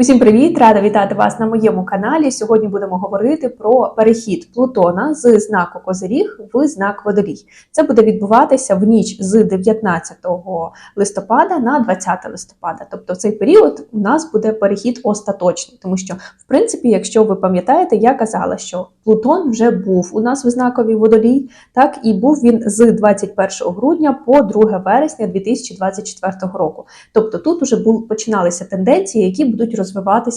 Усім привіт! Рада вітати вас на моєму каналі. Сьогодні будемо говорити про перехід Плутона з знаку Козиріг в знак Водолій. Це буде відбуватися в ніч з 19 листопада на 20 листопада. Тобто в цей період у нас буде перехід остаточний, тому що, в принципі, якщо ви пам'ятаєте, я казала, що Плутон вже був у нас в знаковій водолій, так і був він з 21 грудня по 2 вересня 2024 року. Тобто тут вже починалися тенденції, які будуть розвиватися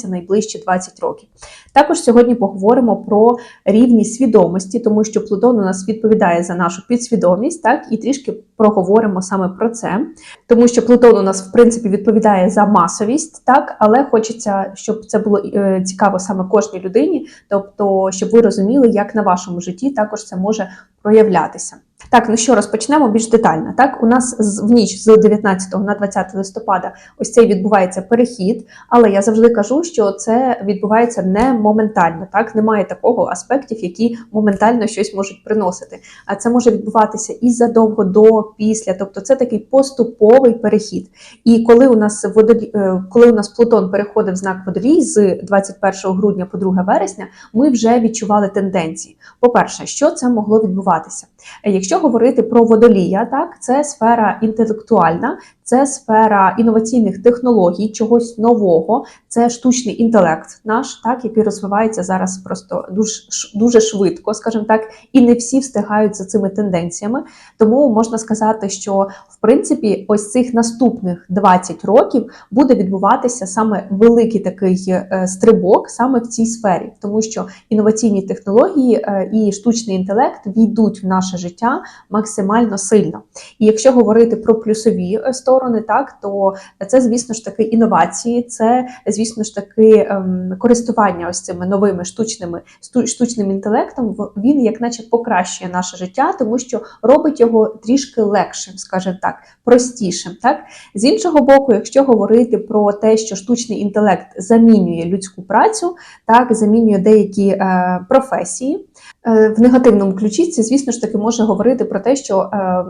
найближчі 20 років. Також сьогодні поговоримо про рівні свідомості, тому що Плутон у нас відповідає за нашу підсвідомість, так і трішки проговоримо саме про це, тому що Плутон у нас в принципі відповідає за масовість, так але хочеться, щоб це було е, цікаво саме кожній людині, тобто, щоб ви розуміли, як на вашому житті також це може проявлятися. Так, ну що розпочнемо більш детально. Так, у нас в ніч з 19 на 20 листопада ось цей відбувається перехід, але я завжди кажу, що це відбувається не моментально. Так, немає такого аспектів, які моментально щось можуть приносити. А це може відбуватися і задовго до, після. Тобто це такий поступовий перехід. І коли у нас водолі, е, коли у нас Плутон переходив в знак водолій з 21 грудня по 2 вересня, ми вже відчували тенденції. По-перше, що це могло відбуватися? Е, Якщо говорити про водолія, так це сфера інтелектуальна, це сфера інноваційних технологій, чогось нового, це штучний інтелект наш, так який розвивається зараз просто дуже дуже швидко, скажімо так, і не всі встигають за цими тенденціями. Тому можна сказати, що в принципі ось цих наступних 20 років буде відбуватися саме великий такий е, стрибок саме в цій сфері, тому що інноваційні технології е, і штучний інтелект війдуть в наше життя максимально сильно. І якщо говорити про плюсові е, сторони, так то це, звісно ж таки, інновації, це, звісно ж таки, ем, користування ось цими новими штучними штучним інтелектом. Він, як наче, покращує наше життя, тому що робить його трішки легшим, скажімо так, простішим. Так з іншого боку, якщо говорити про те, що штучний інтелект замінює людську працю, так замінює деякі е, професії. Е, В негативному ключі це, звісно ж таки, може говорити про те, що е,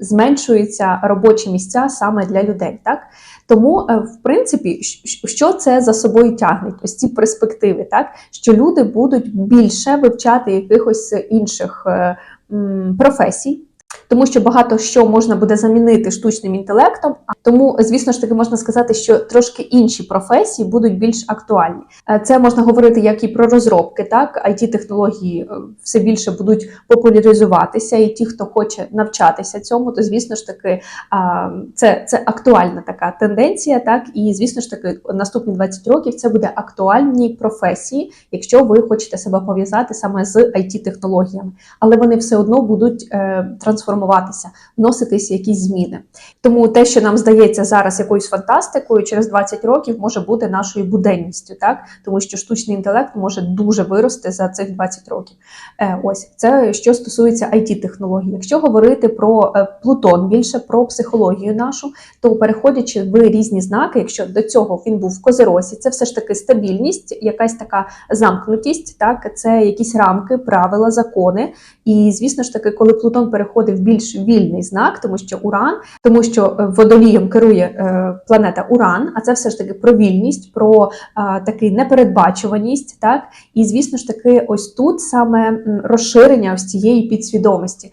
зменшуються робочі місця саме для людей. Так? Тому, е, в принципі, що це за собою тягне? Ось ці перспективи, так? що люди будуть більше вивчати якихось інших е, м, професій. Тому що багато що можна буде замінити штучним інтелектом, а тому, звісно ж таки, можна сказати, що трошки інші професії будуть більш актуальні. Е, Це можна говорити як і про розробки, так it технології е, все більше будуть популяризуватися, і ті, хто хоче навчатися цьому, то звісно ж таки це, це актуальна така тенденція. Так і звісно ж таки, наступні 20 років це буде актуальні професії, якщо ви хочете себе пов'язати саме з it технологіями, але вони все одно будуть е, трансформуватися, вноситись якісь зміни. Тому те, що нам здається зараз якоюсь фантастикою, через 20 років може бути нашою буденністю, так тому що штучний інтелект може дуже вирости за цих 20 років. Е, ось це що стосується it технологій. Якщо говорити про е, Плутон, більше про психологію нашу, то переходячи в різні знаки, якщо до цього він був в козерозі, це все ж таки стабільність, якась така замкнутість, так це якісь рамки, правила, закони. І звісно ж таки, коли Плутон переходить в більш вільний знак, тому що Уран, тому що е, водолієм керує е, планета Уран, а це все ж таки про вільність, про е, такий непередбачуваність, так і звісно ж таки, ось тут саме розширення ось цієї підсвідомості.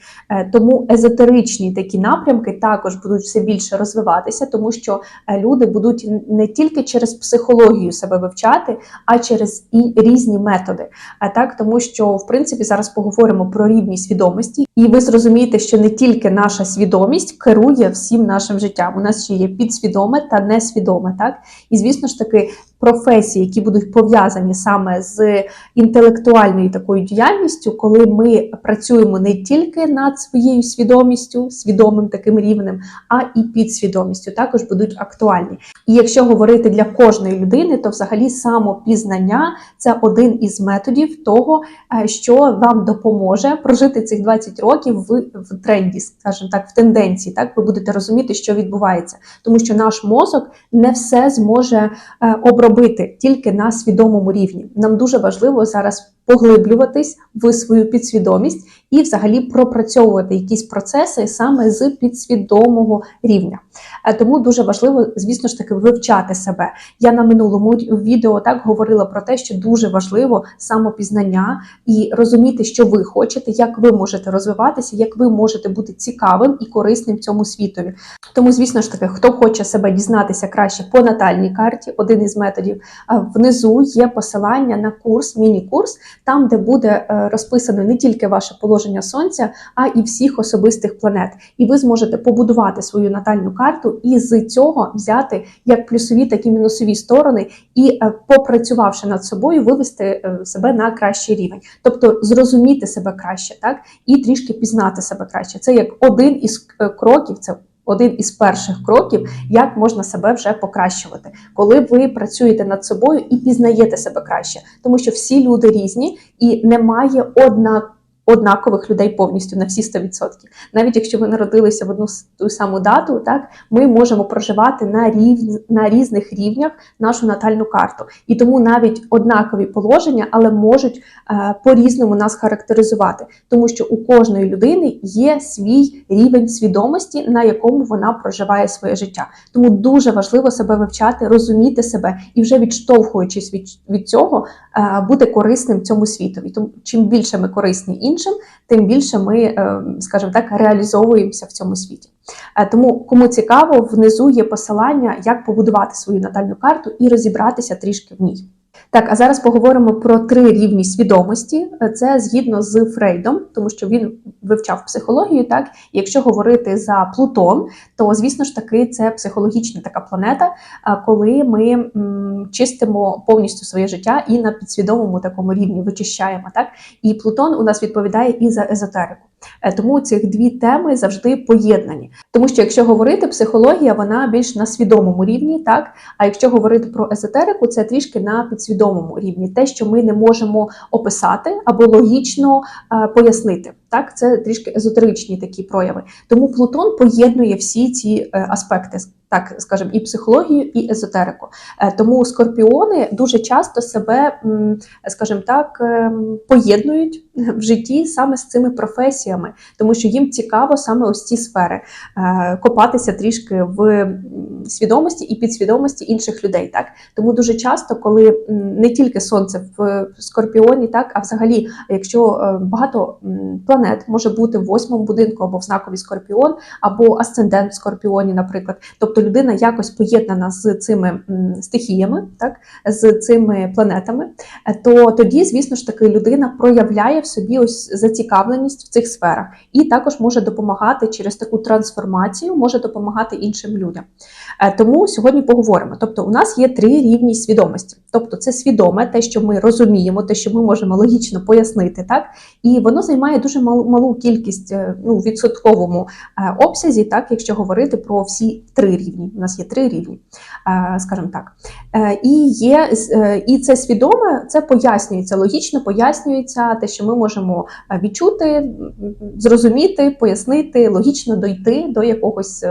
Тому езотеричні такі напрямки також будуть все більше розвиватися, тому що люди будуть не тільки через психологію себе вивчати, а через і різні методи. А так, тому що в принципі зараз поговоримо про рівні свідомості, і ви зрозумієте, що не тільки наша свідомість керує всім нашим життям. У нас ще є підсвідоме та несвідоме, так і звісно ж таки. Професії, які будуть пов'язані саме з інтелектуальною такою діяльністю, коли ми працюємо не тільки над своєю свідомістю, свідомим таким рівнем, а і підсвідомістю, також будуть актуальні. І якщо говорити для кожної людини, то взагалі самопізнання це один із методів того, е, що вам допоможе прожити цих 20 років в, в тренді, скажімо так, в тенденції. Так ви будете розуміти, що відбувається, тому що наш мозок не все зможе е, обробити тільки на свідомому рівні. Нам дуже важливо зараз поглиблюватись в свою підсвідомість і взагалі пропрацьовувати якісь процеси саме з підсвідомого рівня. Е, Тому дуже важливо, звісно ж таки, вивчати себе. Я на минулому відео так говорила про те, що дуже важливо самопізнання і розуміти, що ви хочете, як ви можете розвиватися, як ви можете бути цікавим і корисним цьому світові. Тому, звісно ж таки, хто хоче себе дізнатися краще по натальній карті, один із методів, внизу є посилання на курс, міні-курс, там, де буде е, розписано не тільки ваше положення сонця, а і всіх особистих планет. І ви зможете побудувати свою натальну карту і з цього взяти як плюсові, так і мінусові сторони, і е, попрацювавши над собою, вивести е, себе на кращий рівень, тобто зрозуміти себе краще, так і трішки пізнати себе краще. Це як один із кроків. Це один із перших кроків, як можна себе вже покращувати, коли ви працюєте над собою і пізнаєте себе краще, тому що всі люди різні і немає одна. Однакових людей повністю на всі 100%. Навіть якщо ви народилися в одну ту саму дату, так ми можемо проживати на рів... на різних рівнях нашу натальну карту. І тому навіть однакові положення, але можуть е, по-різному нас характеризувати, тому що у кожної людини є свій рівень свідомості, на якому вона проживає своє життя. Тому дуже важливо себе вивчати, розуміти себе і вже відштовхуючись від, від цього, е, бути корисним цьому світові. Тому чим більше ми корисні іншим, тим більше ми, е, скажімо так, реалізовуємося в цьому світі. Е, Тому, кому цікаво, внизу є посилання, як побудувати свою натальну карту і розібратися трішки в ній. Так, а зараз поговоримо про три рівні свідомості. Це згідно з Фрейдом, тому що він вивчав психологію. Так, якщо говорити за Плутон, то звісно ж таки це психологічна така планета, коли ми чистимо повністю своє життя і на підсвідомому такому рівні вичищаємо. Так, і Плутон у нас відповідає і за езотерику. Е, Тому ці дві теми завжди поєднані. Тому що якщо говорити, психологія вона більш на свідомому рівні, так а якщо говорити про езотерику, це трішки на підсвідомому рівні, те, що ми не можемо описати або логічно е, пояснити. Так, це трішки езотеричні такі прояви. Тому Плутон поєднує всі ці е, аспекти, так скажемо, і психологію, і езотерику. Е, Тому скорпіони дуже часто себе, скажімо так, ем, поєднують в житті саме з цими професіями, тому що їм цікаво саме ось ці сфери е, копатися трішки в свідомості і підсвідомості інших людей. Так тому дуже часто, коли не тільки сонце в скорпіоні, так а взагалі, якщо багато м, планет може бути в восьмому будинку або в знакові скорпіон, або асцендент в скорпіоні, наприклад, тобто людина якось поєднана з цими стихіями, так з цими планетами, е, то тоді, звісно ж таки, людина проявляє в собі ось зацікавленість в цих сферах і також може допомагати через таку трансформацію, може допомагати іншим людям. Е, Тому сьогодні поговоримо. Тобто, у нас є три рівні свідомості. Тобто, це свідоме, те, що ми розуміємо, те, що ми можемо логічно пояснити, так і воно займає дуже малу, кількість е, ну, відсотковому е, обсязі, так, якщо говорити про всі три рівні. У нас є три рівні, е, скажімо так. І є і це свідоме, це пояснюється логічно, пояснюється те, що ми можемо відчути, зрозуміти, пояснити, логічно дойти до якогось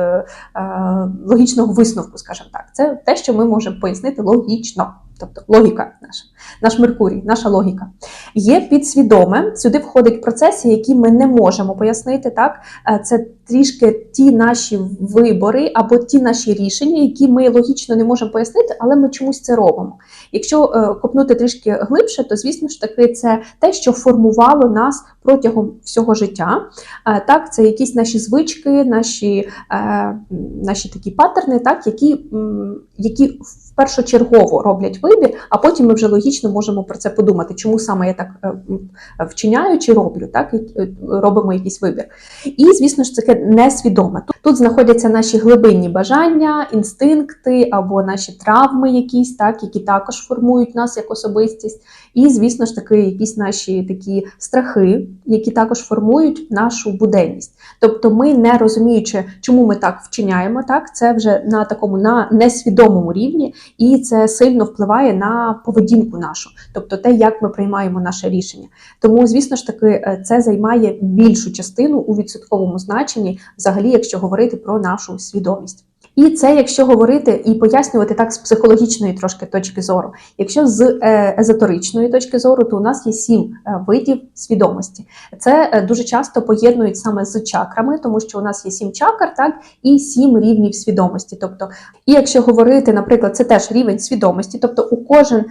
логічного висновку, скажімо так. Це те, що ми можемо пояснити логічно. Тобто логіка наша, наш Меркурій, наша логіка. Є підсвідоме, сюди входять процеси, які ми не можемо пояснити. Так, Е, це трішки ті наші вибори або ті наші рішення, які ми логічно не можемо пояснити, але ми чомусь це робимо. Якщо е, копнути трішки глибше, то звісно ж таки це те, що формувало нас протягом всього життя. Е, Так, це якісь наші звички, наші, наші такі паттерни, так, які, які першочергово роблять вибір, а потім ми вже логічно можемо про це подумати, чому саме я так е, вчиняю чи роблю, так, е, робимо якийсь вибір. І, звісно ж, таке несвідоме. Тут, знаходяться наші глибинні бажання, інстинкти або наші травми, якісь, так, які також формують нас як особистість. І, звісно ж таки, якісь наші такі страхи, які також формують нашу буденність. Тобто, ми не розуміючи, чому ми так вчиняємо, так це вже на такому на несвідомому рівні, і це сильно впливає на поведінку нашу, тобто те, як ми приймаємо наше рішення. Тому, звісно ж таки, е, це займає більшу частину у відсотковому значенні, взагалі, якщо говорити про нашу свідомість. І це, якщо говорити і пояснювати так з психологічної трошки точки зору. Якщо з е, езоторичної точки зору, то у нас є сім е, видів свідомості. Це е, дуже часто поєднують саме з чакрами, тому що у нас є сім чакр, так і сім рівнів свідомості. Тобто, і якщо говорити, наприклад, це теж рівень свідомості, тобто у кожен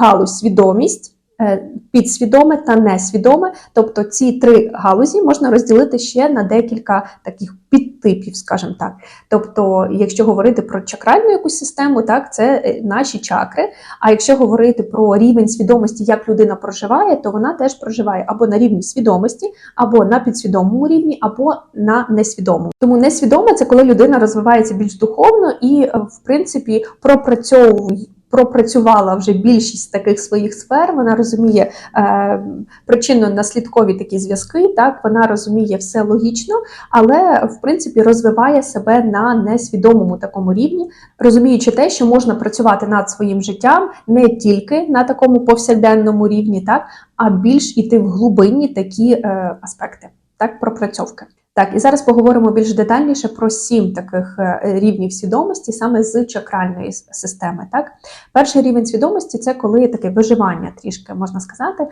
галузь свідомість. Е, Підсвідоме та несвідоме, тобто ці три галузі можна розділити ще на декілька таких підтипів, скажімо так. Тобто, якщо говорити про чакральну якусь систему, так це е, наші чакри. А якщо говорити про рівень свідомості, як людина проживає, то вона теж проживає або на рівні свідомості, або на підсвідомому рівні, або на несвідомому. Тому несвідоме це коли людина розвивається більш духовно і, е, в принципі, пропрацьовує. Пропрацювала вже більшість таких своїх сфер, вона розуміє е, причинно-наслідкові такі зв'язки, так вона розуміє все логічно, але в принципі розвиває себе на несвідомому такому рівні, розуміючи те, що можна працювати над своїм життям не тільки на такому повсякденному рівні, так а більш іти в глибинні такі е, аспекти, так пропрацьовки. Так, і зараз поговоримо більш детальніше про сім таких е, рівнів свідомості саме з чакральної системи. Так, перший рівень свідомості це коли таке виживання, трішки можна сказати.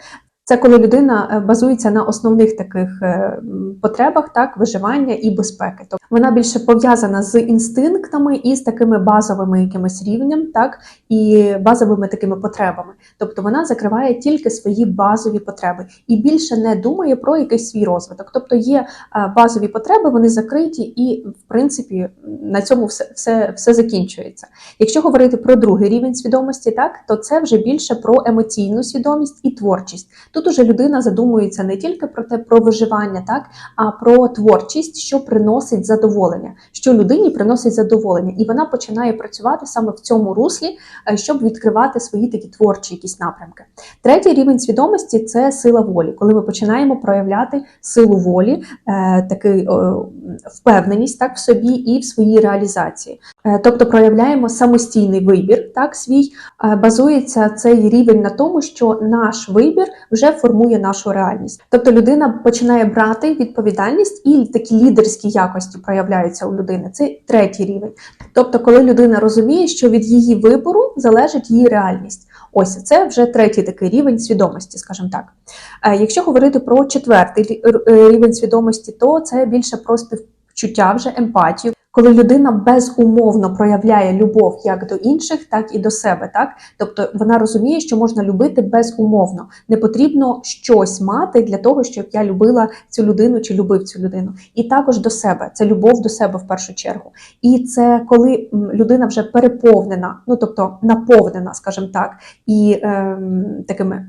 Це коли людина е, базується на основних таких е, потребах, так, виживання і безпеки. Тобто вона більше пов'язана з інстинктами і з такими базовими якимось рівнем, так, і базовими такими потребами. Тобто вона закриває тільки свої базові потреби і більше не думає про якийсь свій розвиток. Тобто є е, базові потреби, вони закриті, і в принципі на цьому все, все, все закінчується. Якщо говорити про другий рівень свідомості, так то це вже більше про емоційну свідомість і творчість. Тут уже людина задумується не тільки про те про виживання, так а про творчість, що приносить задоволення, що людині приносить задоволення, і вона починає працювати саме в цьому руслі, е, щоб відкривати свої такі творчі якісь напрямки. Третій рівень свідомості це сила волі, коли ми починаємо проявляти силу волі, е, такий е, впевненість так в собі і в своїй реалізації. Тобто проявляємо самостійний вибір, так свій базується цей рівень на тому, що наш вибір вже формує нашу реальність. Тобто людина починає брати відповідальність і такі лідерські якості проявляються у людини. Це третій рівень. Тобто, коли людина розуміє, що від її вибору залежить її реальність. Ось це вже третій такий рівень свідомості, скажімо так. Е, Якщо говорити про четвертий е, рівень свідомості, то це більше про співчуття, вже емпатію. Коли людина безумовно проявляє любов як до інших, так і до себе, так? Тобто вона розуміє, що можна любити безумовно, не потрібно щось мати для того, щоб я любила цю людину чи любив цю людину, і також до себе. Це любов до себе в першу чергу. І це коли людина вже переповнена, ну тобто наповнена, скажімо так, і ем, такими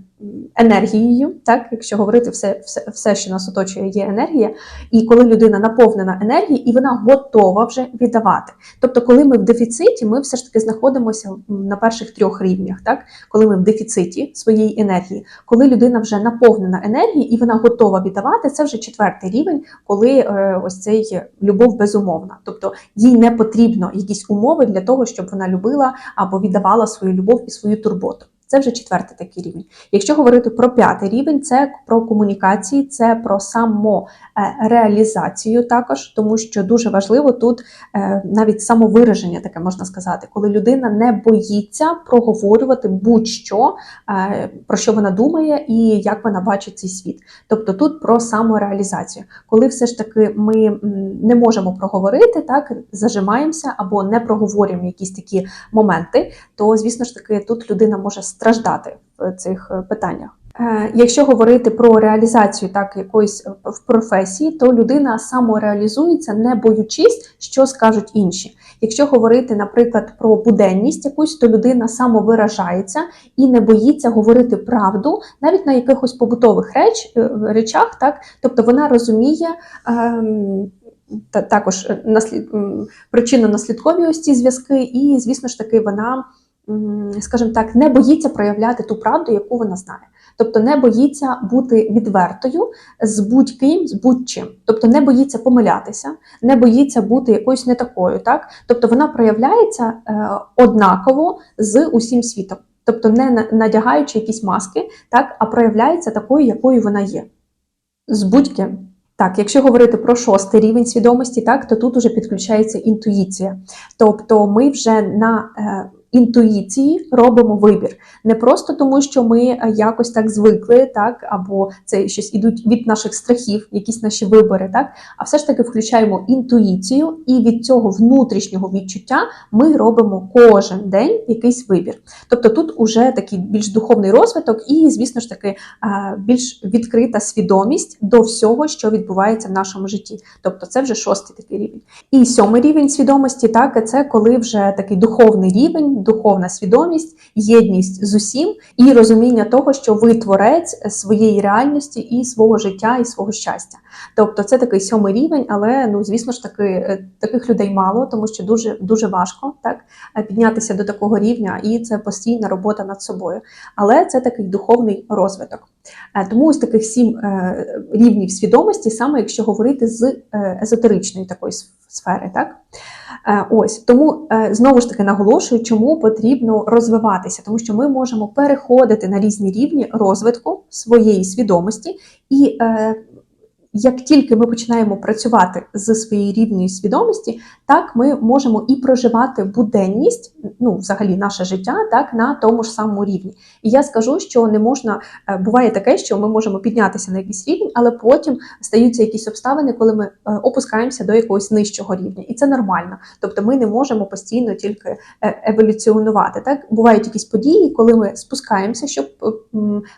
енергією, так якщо говорити все, все, все, що нас оточує, є енергія. І коли людина наповнена енергією, і вона готова вже віддавати. Тобто, коли ми в дефіциті, ми все ж таки знаходимося на перших трьох рівнях, так коли ми в дефіциті своєї енергії, коли людина вже наповнена енергією і вона готова віддавати, це вже четвертий рівень, коли е, ось цей любов безумовна. Тобто їй не потрібно якісь умови для того, щоб вона любила або віддавала свою любов і свою турботу. Це вже четвертий такий рівень. Якщо говорити про п'ятий рівень, це про комунікації, це про самореалізацію також, тому що дуже важливо тут е, навіть самовираження, таке можна сказати, коли людина не боїться проговорювати будь-що, е, про що вона думає і як вона бачить цей світ. Тобто тут про самореалізацію, коли все ж таки ми не можемо проговорити, так зажимаємося або не проговорюємо якісь такі моменти, то звісно ж таки тут людина може страждати в цих е, питаннях. Е, Якщо говорити про реалізацію так якоїсь е, в професії, то людина самореалізується, не боючись, що скажуть інші. Якщо говорити, наприклад, про буденність якусь, то людина самовиражається і не боїться говорити правду навіть на якихось побутових реч, речах, так тобто вона розуміє. ем, та також наслід причинно-наслідкові ось ці зв'язки, і звісно ж таки вона, скажімо так, не боїться проявляти ту правду, яку вона знає. Тобто не боїться бути відвертою з будь-ким, з будь-чим. Тобто не боїться помилятися, не боїться бути якоюсь не такою. Так? Тобто вона проявляється е, однаково з усім світом. Тобто не надягаючи якісь маски, так, а проявляється такою, якою вона є. З будь-ким. Так, якщо говорити про шостий рівень свідомості, так то тут уже підключається інтуїція. Тобто ми вже на е, інтуїції робимо вибір. Не просто тому, що ми е, якось так звикли, так, або це щось ідуть від наших страхів, якісь наші вибори, так, а все ж таки включаємо інтуїцію, і від цього внутрішнього відчуття ми робимо кожен день якийсь вибір. Тобто тут уже такий більш духовний розвиток, і, звісно ж таки, е, більш відкрита свідомість до всього, що відбувається в нашому житті. Тобто, це вже шостий такий рівень. І сьомий рівень свідомості, так, це коли вже такий духовний рівень, духовна свідомість, єдність з усім і розуміння того, що ви творець своєї реальності і свого життя, і свого щастя. Тобто, це такий сьомий рівень, але ну звісно ж таки е, таких людей мало, тому що дуже дуже важко так е, піднятися до такого рівня, і це постійна робота над собою. Але це такий духовний розвиток. Е, Тому ось таких сім рівнів свідомості, саме якщо говорити з езотеричної такої сфери, так. Е, Ось. Тому е, знову ж таки наголошую, чому потрібно розвиватися, тому що ми можемо переходити на різні рівні розвитку своєї свідомості, і е, як тільки ми починаємо працювати з своєю рівною свідомості, так ми можемо і проживати буденність, ну взагалі наше життя, так на тому ж самому рівні. І я скажу, що не можна е, буває таке, що ми можемо піднятися на якийсь рівень, але потім стаються якісь обставини, коли ми е, опускаємося до якогось нижчого рівня, і це нормально. Тобто ми не можемо постійно тільки е, еволюціонувати. Так бувають якісь події, коли ми спускаємося, щоб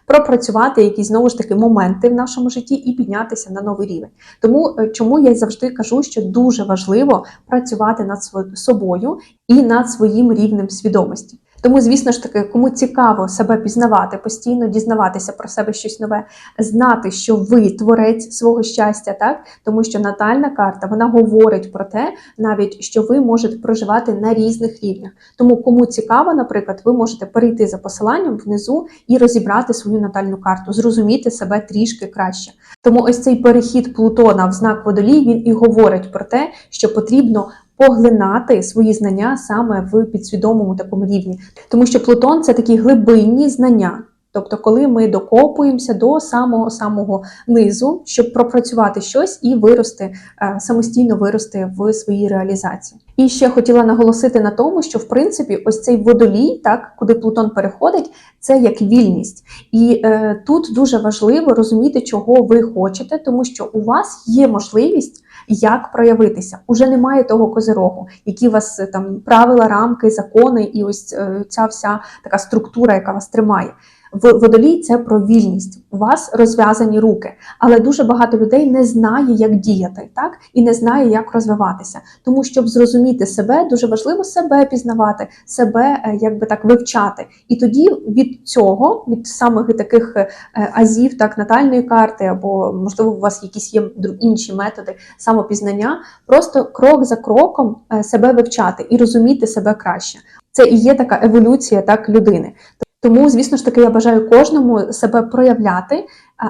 пропрацювати якісь знову ж таки моменти в нашому житті і піднятися на новий рівень. Тому е, чому я завжди кажу, що дуже важливо працювати над собою і над своїм рівнем свідомості. Тому, звісно ж таки, кому цікаво себе пізнавати, постійно дізнаватися про себе щось нове, знати, що ви творець свого щастя, так тому що натальна карта вона говорить про те, навіть що ви можете проживати на різних рівнях. Тому, кому цікаво, наприклад, ви можете перейти за посиланням внизу і розібрати свою натальну карту, зрозуміти себе трішки краще. Тому ось цей перехід Плутона в знак водолій він і говорить про те, що потрібно поглинати свої знання саме в підсвідомому такому рівні, тому що Плутон це такі глибинні знання. Тобто, коли ми докопуємося до самого самого низу, щоб пропрацювати щось і вирости е, самостійно вирости в своїй реалізації. І ще хотіла наголосити на тому, що в принципі ось цей водолій, так куди Плутон переходить, це як вільність. І е, тут дуже важливо розуміти, чого ви хочете, тому що у вас є можливість як проявитися. Уже немає того козирогу, які у вас е, там правила, рамки, закони, і ось е, ця вся така структура, яка вас тримає. В водолій це про вільність. У вас розв'язані руки, але дуже багато людей не знає, як діяти, так і не знає, як розвиватися. Тому щоб зрозуміти себе, дуже важливо себе пізнавати, себе е, якби так вивчати. І тоді від цього, від самих таких е, азів, так натальної карти, або можливо, у вас якісь є інші методи самопізнання, просто крок за кроком е, себе вивчати і розуміти себе краще. Це і є така еволюція так людини. Тому, звісно ж таки, я бажаю кожному себе проявляти,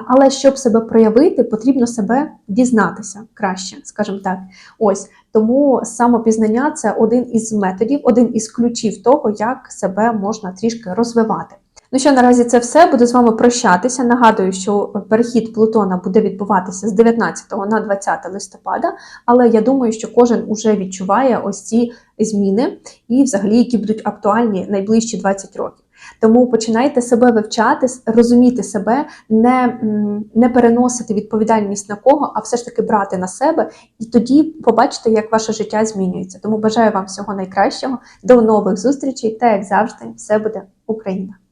але щоб себе проявити, потрібно себе дізнатися краще, скажімо так. Ось тому самопізнання це один із методів, один із ключів того, як себе можна трішки розвивати. Ну що, наразі це все. Буду з вами прощатися. Нагадую, що перехід Плутона буде відбуватися з 19 на 20 листопада, але я думаю, що кожен уже відчуває ось ці зміни і взагалі, які будуть актуальні найближчі 20 років. Тому починайте себе вивчати, розуміти себе, не, не переносити відповідальність на кого, а все ж таки брати на себе, і тоді побачите, як ваше життя змінюється. Тому бажаю вам всього найкращого, до нових зустрічей та як завжди, все буде Україна!